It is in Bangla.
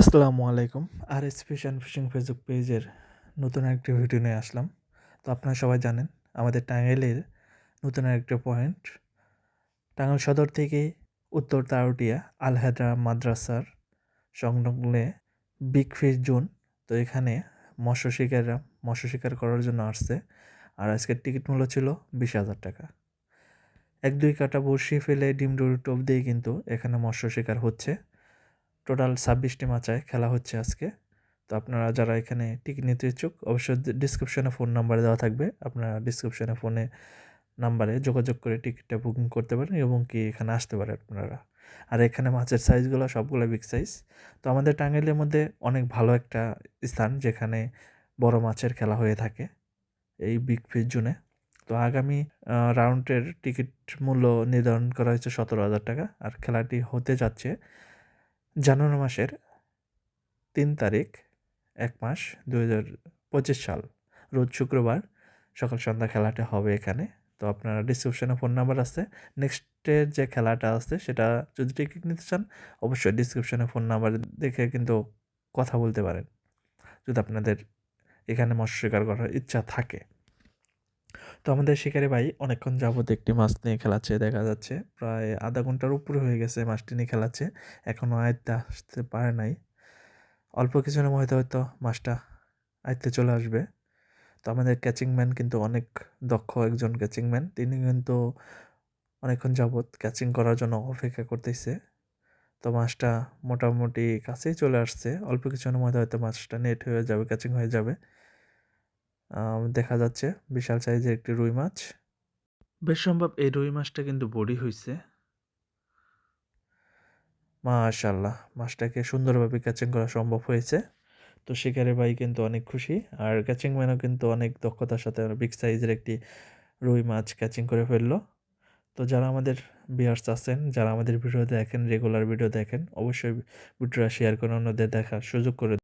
আসসালামু আলাইকুম। R S fish and fishing Facebook পেজের নতুন একটি ভিডিও নিয়ে আসলাম। তো আপনারা সবাই জানেন, আমাদের টাঙ্গাইলের নতুন একটা পয়েন্ট টাঙ্গাইল সদর থেকে উত্তর তারুটিয়া আলহাদা মাদ্রাসার সংলগ্নে বিগ ফিশ জোন তো এখানে মৎস্য শিকাররা মৎস্য শিকার করার জন্য আসছে। আর আজকের টিকিট মূল্য ছিল বিশ হাজার টাকা। এক দুই কাটা বড়শি ফেলে ডিম ডুরি টোপ দিয়ে কিন্তু এখানে মৎস্য শিকার হচ্ছে। টোটাল ছাব্বিশটি মাচায় খেলা হচ্ছে আজকে। তো আপনারা যারা এখানে টিকিট নিতে ইচ্ছুক, অবশ্যই ডিসক্রিপশনে ফোন নাম্বার দেওয়া থাকবে। আপনারা ডিসক্রিপশনে ফোনে নাম্বারে যোগাযোগ করে টিকিটটা বুকিং করতে পারেন এবং কি এখানে আসতে পারেন আপনারা। আর এখানে মাছের সাইজগুলো সবগুলো বিগ সাইজ তো আমাদের টাঙ্গাইলের মধ্যে অনেক ভালো একটা স্থান যেখানে বড় মাছের খেলা হয়ে থাকে এই বিগ ফিজ জোনে তো আগামী রাউন্ডের টিকিট মূল্য নির্ধারণ করা হয়েছে সতেরো হাজার টাকা। আর খেলাটি হতে যাচ্ছে জানুয়ারি মাসের তিন তারিখ, এক মাস দু হাজার পঁচিশ সাল। রোজ শুক্রবার সকাল সন্ধ্যা খেলাটা হবে এখানে। তো আপনারা ডিসক্রিপশনে ফোন নাম্বার আছে। নেক্সটের যে খেলাটা আছে, সেটা যদি টিকিট নিতে চান, অবশ্যই ডিসক্রিপশনে ফোন নাম্বার দেখে কিন্তু কথা বলতে পারেন। যদি আপনাদের এখানে মৎস্য করার ইচ্ছা থাকে। তো আমাদের শিকারি ভাই অনেকক্ষণ যাবত একটি মাছ নিয়ে খেলাচ্ছে, দেখা যাচ্ছে। প্রায় আধা ঘণ্টার উপরে হয়ে গেছে মাছটি নিয়ে খেলাচ্ছে। এখনও আয়ত্তে আসতে পারে নাই। অল্প কিছুদিনের মধ্যে হয়তো মাছটা আয়ত্তে চলে আসবে। তো আমাদের ক্যাচিং ম্যান কিন্তু অনেক দক্ষ একজন ক্যাচিং ম্যান তিনি কিন্তু অনেকক্ষণ যাবৎ ক্যাচিং করার জন্য অপেক্ষা করতেছে। তো মাছটা মোটামুটি কাছেই চলে আসছে। অল্প কিছুদিনের মধ্যে হয়তো মাছটা নেট হয়ে যাবে ক্যাচিং হয়ে যাবে। দেখা যাচ্ছে বিশাল সাইজের একটি রুই মাছ। বেশ সম্ভব এই রুই মাছটা কিন্তু বড়ি হয়েছে মাশাল্লাহ মাছটাকে সুন্দরভাবে ক্যাচিং করা সম্ভব হয়েছে। তো শিকারি ভাই কিন্তু অনেক খুশি আর ক্যাচিং ম্যানও কিন্তু অনেক দক্ষতার সাথে বিগ সাইজের একটি রুই মাছ ক্যাচিং করে ফেলল। তো যারা আমাদের বিয়ার্স আছেন যারা আমাদের ভিডিও দেখেন রেগুলার ভিডিও দেখেন অবশ্যই ভিডিওটা শেয়ার করে অন্যদের দেখার সুযোগ করে